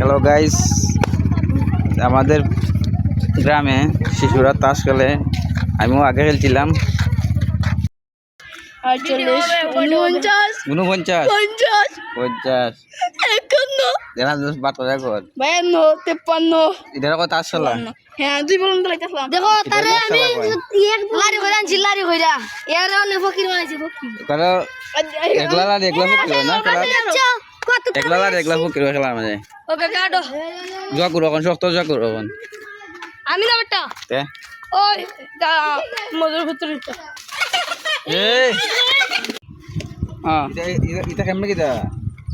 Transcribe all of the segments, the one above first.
Hello guys আমাদের গ্রামে শিশুরা তাস খেলে আমিও আগে খেলছিলাম উনপঞ্চাশ উনপঞ্চাশ পঞ্চাশ হ্যাঁ একলা একলা একলা লাল একলা ফুকির খেলার মাঝে। ওকে কাটো জোয়া করো এখন শক্ত জোয়া করো এখন। আমি না বেটা? তে। ওই দা মধুর ভিতরে এই। হ্যাঁ এটা কেমন কিটা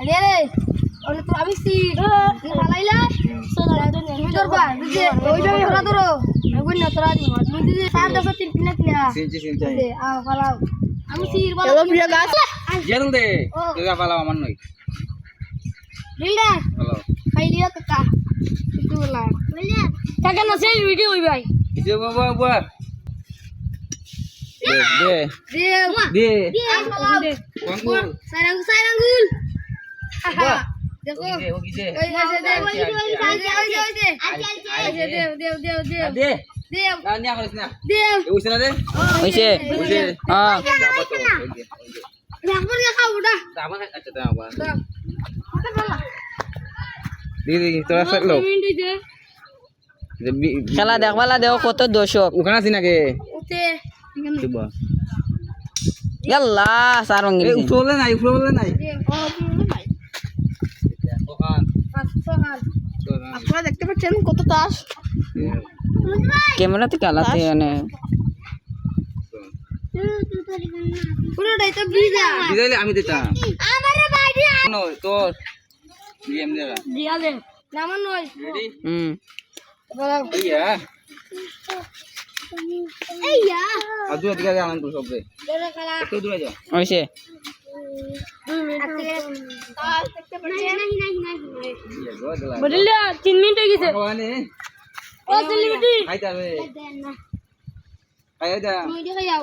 আরে রে ওরে তো আমি সি। হালাইলা সোদা তুমি ধরবা বুঝে ওইটা আমি হলা ধরো। আমি না তোরা দি তুমি দিদি সাত দশ তিন তিন তিন সিনচি সিনচাই দে আ ফালাও আমি সির বলা হ্যালো প্রিয় গাছ জেল দে। তুই পালাও আমার নই রিলডা পালাও খাইলিয়া কাকা একটু বলা কাকা না সেই ভিডিও হই ভাই। কিছু বাবা বাবা। দে দে। দে দে। ফালাও কোন সাইরাঙ্গুল সাইরাঙ্গুল বাহ। দেখো। দে ওই দে ওই যে ওই যে ওই যে ওই যে ওই দে দে দে দে দে দে। না নিয়া করিস না। দে। এ উইছে না দে। উইছে হ্যাঁ। রাখব খাও ওটা দামা আচ্ছা দামা দি দি তোরা সব লোক যে বি- খেলা দেখবালা দেও কত দর্শক ওখানে আছি নাকি ওতে দিব ইয়াল্লা সার এ ভাঙি উঠলে নাই উঠলে নাই দে ও ভাই ওখান পাঁচশো হাল আপনারা দেখতে পাচ্ছেন কত তাস ক্যামেরাতে কালাতে মানে পুরোটাই তো ভিজা দিলে আমি দিতাম। আমার বাইরে নয় তোর গেম দেবা দিয়ালে নামান নয় রেডি হুম ইয়া। এইয়া আর দূরে দিকে আনন্দ তো সব রে একটু দূরে যা বলিলা তিন মিনিট হয়ে গেছে। ও সেলিব্রিটি খাইতে হবে। দেন না খাই যা মই দেখে যাও।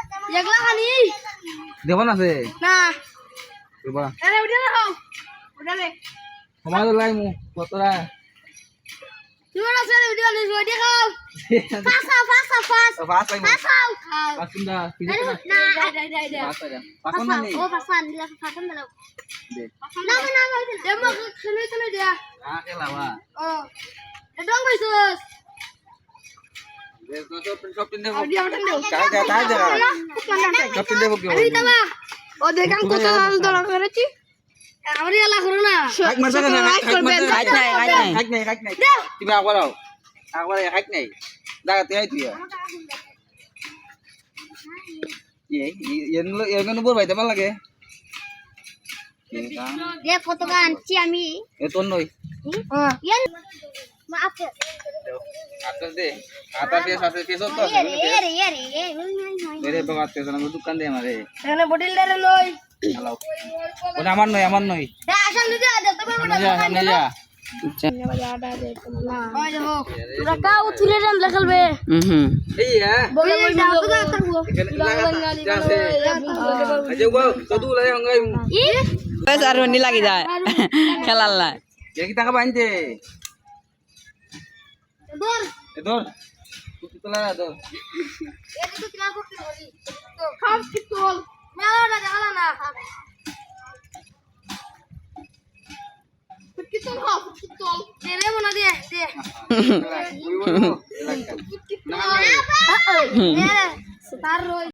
এগলা খানি দেবন আছে না। দেবা। আরে উঠে রাখো উঠে রে সমাজ লাই মু কতরা তুমি না সরে উঠে নে উঠে খাও। ফাস পাস আই মু ফাসাও খাও। পাস কুন্দা আরে না আরে আরে আরে পাস পাস না ও ফাসা নিলা ফাসা দিলাও দে। না না না দেমো শুনে শুনে দিয়া। না খেলাবা ও ডং কইছস তুমি আগবার আও নাই ভাইতে ভালো লাগে। কত আনছি আমি। এ তোর নই। দিয়ে দোকান দে আমারে ওটা আমার নই আমার নই দে আসল দিতে দেখতে পারব না সামনে যা সামনে যা। ওই দেখো তোরা কাউ তুলে দেন লেখালবে হুম হুম এই বলে বলে দাও তো করব এখানে লাগা যা সে আজে গো তো দু লাগে হঙ্গাই ই বেশ আর হন্ডি লাগি যায়। খেলার লাই। টাকা বাইনতে দর এ ধর। তুই তোলা ধর। এটা তো তোমার করতে হবে তো খাম কি তোল মেলাটা দেখালা না। কি খাও কি দে রে মনা দে দে। ওই বলো কি তার রই